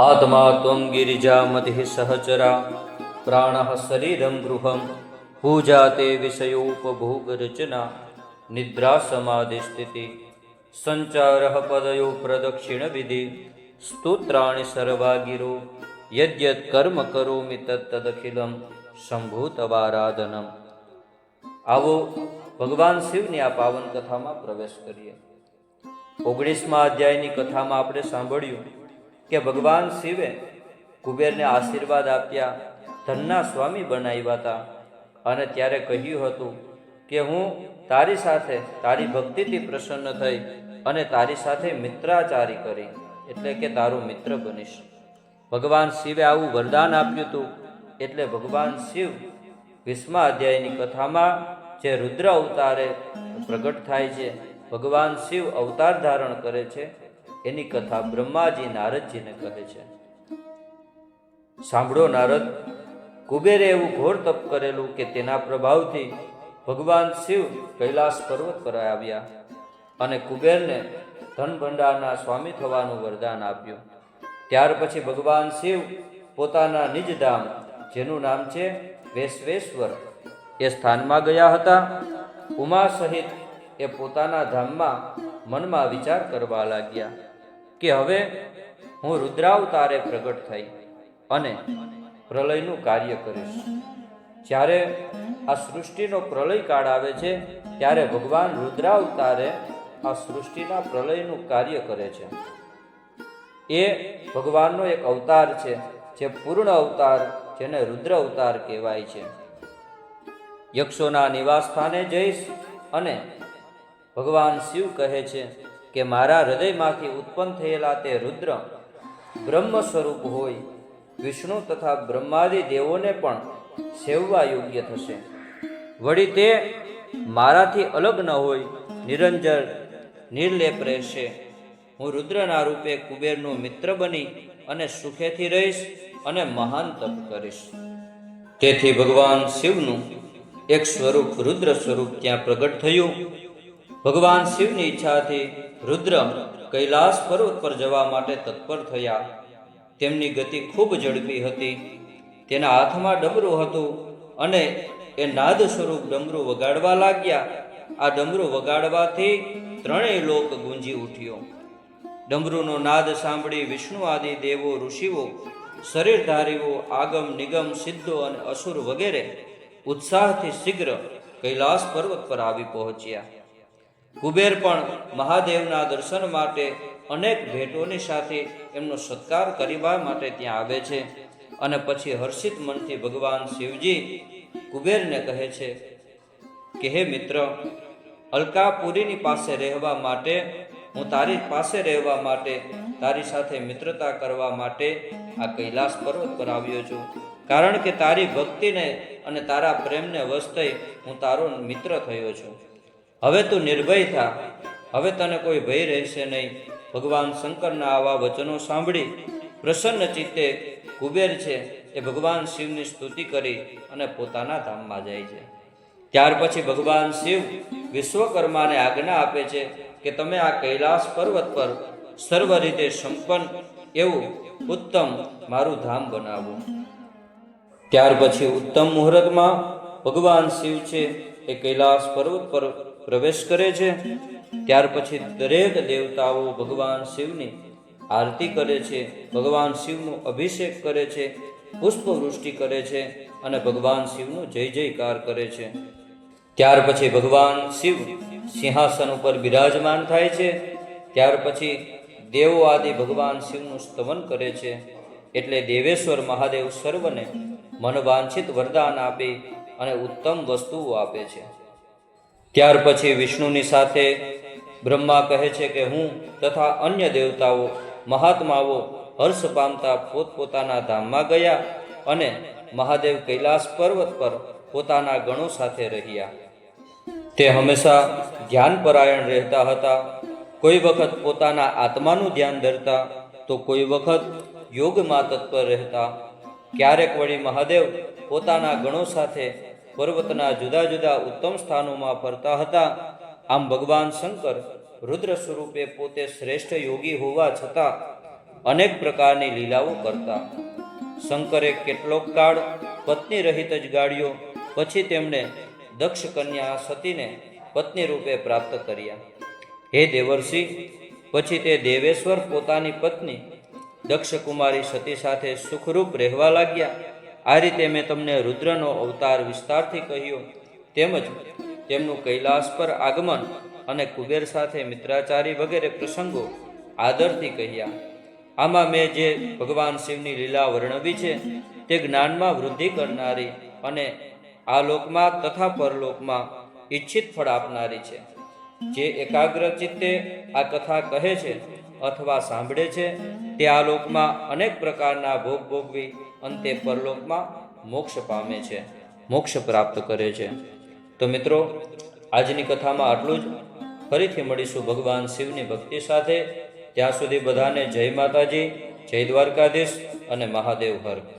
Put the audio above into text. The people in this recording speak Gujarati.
आत्मा त्वं गिरिजामतिः सहचरा प्राणः शरीरं गृहं पूजा ते विषयोपभोगरचना निद्रा समाधिस्थिति सञ्चारः पदयो प्रदक्षिणविधि स्तोत्राणि सर्वागिरो यद्यत् कर्म करोमि તત્તદખિલમ શંભૂતવારાધનમ આવો ભગવાન શિવની આ પાવન કથામાં પ્રવેશ કરીએ ઓગણીસમા અધ્યાયની કથામાં આપણે સાંભળ્યું કે ભગવાન શિવે કુબેરને આશીર્વાદ આપ્યા, ધનના સ્વામી બનાવ્યા હતા. અને ત્યારે કહ્યું હતું કે હું તારી સાથે તારી ભક્તિથી પ્રસન્ન થઈ અને તારી સાથે મિત્રાચારી કરી, એટલે કે તારો મિત્ર બનીશ. ભગવાન શિવે આવું વરદાન આપ્યું હતું, એટલે ભગવાન શિવ વિસ્મા અધ્યાયની કથામાં જે રુદ્ર અવતારે પ્રગટ થાય છે, ભગવાન શિવ અવતાર ધારણ કરે છે એની કથા બ્રહ્માજી નારદજીને કહે છે. સાંભળો નારદ, કુબેરે એવું ઘોર તપ કરેલું કે તેના પ્રભાવથી ભગવાન શિવ કૈલાસ પર્વત પર આવ્યા અને કુબેરને ધન ભંડારના સ્વામી થવાનું વરદાન આપ્યું. ત્યાર પછી ભગવાન શિવ પોતાના નિજ ધામ, જેનું નામ છે વેશ્વેશ્વર એ સ્થાનમાં ગયા હતા. ઉમા સહિત એ પોતાના ધામમાં મનમાં વિચાર કરવા લાગ્યા. કે હવે હું રુદ્રાવતારે પ્રગટ થઈ અને પ્રલયનું કાર્ય કરીશ. જ્યારે આ સૃષ્ટિનો પ્રલય કાળ આવે છે, ત્યારે ભગવાન રુદ્રાવતારે આ સૃષ્ટિના પ્રલયનું કાર્ય કરે છે. એ ભગવાનનો એક અવતાર છે, જે પૂર્ણ અવતાર જેને રુદ્ર અવતાર કહેવાય છે. યક્ષોના નિવાસ સ્થાને જઈશ અને ભગવાન શિવ કહે છે કે મારા હૃદયમાંથી ઉત્પન્ન થયેલા તે રુદ્ર બ્રહ્મ સ્વરૂપ હોય, વિષ્ણુ તથા બ્રહ્માદિ દેવોને પણ સેવવા યોગ્ય થશે. વળી તે મારાથી અલગ ન હોય, નિરંજન, નિર્લેપ રહેશે. હું રુદ્રના રૂપે કુબેરનો મિત્ર બની અને સુખેથી રહીશ અને મહાન તપ કરીશ. તેથી ભગવાન શિવનું એક સ્વરૂપ રુદ્ર સ્વરૂપ ત્યાં પ્રગટ થયું. ભગવાન શિવની ઈચ્છાથી રુદ્ર કૈલાસ પર્વત પર જવા માટે તત્પર થયા. તેમની ગતિ ખૂબ ઝડપી હતી. તેના હાથમાં ડમરું હતું અને એ નાદ સ્વરૂપ ડમરું વગાડવા લાગ્યા. આ ડમરું વગાડવાથી ત્રણેય લોક ગુંજી ઉઠ્યો. ડમરૂનો નાદ સાંભળી વિષ્ણુ આદિ દેવો ઋષિઓ, શરીરધારીઓ, આગમ નિગમ સિદ્ધો અને અસુર વગેરે ઉત્સાહથી શીઘ્ર કૈલાસ પર્વત પર આવી પહોંચ્યા. કુબેર પણ મહાદેવના દર્શન માટે અનેક ભેટોની સાથે એમનો સત્કાર કરવા માટે ત્યાં આવે છે. અને પછી હર્ષિત મનથી ભગવાન શિવજી કુબેરને કહે છે કે, હે મિત્ર, અલકાપુરીની પાસે રહેવા માટે, હું તારી પાસે રહેવા માટે, તારી સાથે મિત્રતા કરવા માટે આ કૈલાસ પર્વત પર આવ્યો છું. કારણ કે તારી ભક્તિને અને તારા પ્રેમને વસ્તય હું તારો મિત્ર થયો છું. હવે તું નિર્ભય થા. હવે તને કોઈ ભય રહેશે નહીં. ભગવાન શંકરના આવા વચનો સાંભળી. પ્રસન્ન ચિત્તે કુબેર છે એ ભગવાન શિવની સ્તુતિ કરી અને પોતાના ધામમાં જાય છે. ત્યાર પછી ભગવાન શિવ વિશ્વકર્માને આજ્ઞા આપે છે કે તમે આ કૈલાસ પર્વત પર સર્વ રીતે સંપન્ન એવું ઉત્તમ મારું ધામ બનાવો. ત્યાર પછી ઉત્તમ મુહૂર્તમાં ભગવાન શિવ છે એ કૈલાસ પર્વત પર પ્રવેશ કરે છે, ત્યાર પછી દરેક દેવતાઓ ભગવાન શિવની આરતી કરે છે, ભગવાન શિવનો અભિષેક કરે છે, પુષ્પવૃષ્ટિ કરે છે અને ભગવાન શિવનો જય જયકાર કરે છે. ત્યાર પછી ભગવાન શિવ સિંહાસન ઉપર બિરાજમાન થાય છે, ત્યાર પછી દેવો આદિ ભગવાન શિવનું સ્તવન કરે છે, એટલે દેવેશ્વર મહાદેવ સર્વને મનવાંછિત વરદાન આપી અને ઉત્તમ વસ્તુઓ આપે છે. ત્યાર પછી વિષ્ણુની સાથે બ્રહ્મા કહે છે કે હું તથા અન્ય દેવતાઓ, મહાત્માઓ, હર્ષ પામતા પોતપોતાના ધામમાં ગયા અને મહાદેવ કૈલાસ પર્વત પર પોતાના ગણો સાથે રહ્યા. તે હંમેશા ધ્યાનપરાયણ રહેતા હતા. કોઈ વખત પોતાના આત્માનું ધ્યાન ધરતા તો કોઈ વખત યોગમાં તત્પર રહેતા. ક્યારેક વળી મહાદેવ પોતાના ગણો સાથે પર્વતના જુદા જુદા ઉત્તમ સ્થાનોમાં ફરતા હતા. આમ ભગવાન શંકર રુદ્ર સ્વરૂપે પોતે શ્રેષ્ઠ યોગી હોવા છતાં અનેક પ્રકારની લીલાઓ કરતા. શંકરે કેટલોક કાળ પત્ની રહિત જ ગાળ્યો, પછી તેમણે દક્ષ કન્યા સતીને પત્ની રૂપે પ્રાપ્ત કર્યા. હે દેવર્ષિ, પછી તે દેવેશ્વર પોતાની પત્ની દક્ષકુમારી સતી સાથે સુખરૂપ રહેવા લાગ્યા. આ રીતે મેં તમને રુદ્રનો અવતાર વિસ્તારથી કહ્યો, તેમજ તેમનું કૈલાસ પર આગમન અને કુબેર સાથે મિત્રાચારી વગેરે પ્રસંગો આદરથી કહ્યા. આમાં મેં જે ભગવાન શિવની લીલા વર્ણવી છે, તે જ્ઞાનમાં વૃદ્ધિ કરનારી અને આ લોકમાં તથા પરલોકમાં ઈચ્છિત ફળ આપનારી છે. જે એકાગ્ર ચિત્તે આ કથા કહે છે અથવા સાંભળે છે, તે આ લોકમાં અનેક પ્રકારના ભોગ ભોગવી અંતે પરલોકમાં મોક્ષ પામે છે, મોક્ષ પ્રાપ્ત કરે છે. તો મિત્રો, આજની કથામાં આટલું જ. ફરીથી મળીશું ભગવાન શિવની ભક્તિ સાથે. ત્યાં સુધી બધાને જય માતાજી, જય દ્વારકાધીશ અને મહાદેવ હર.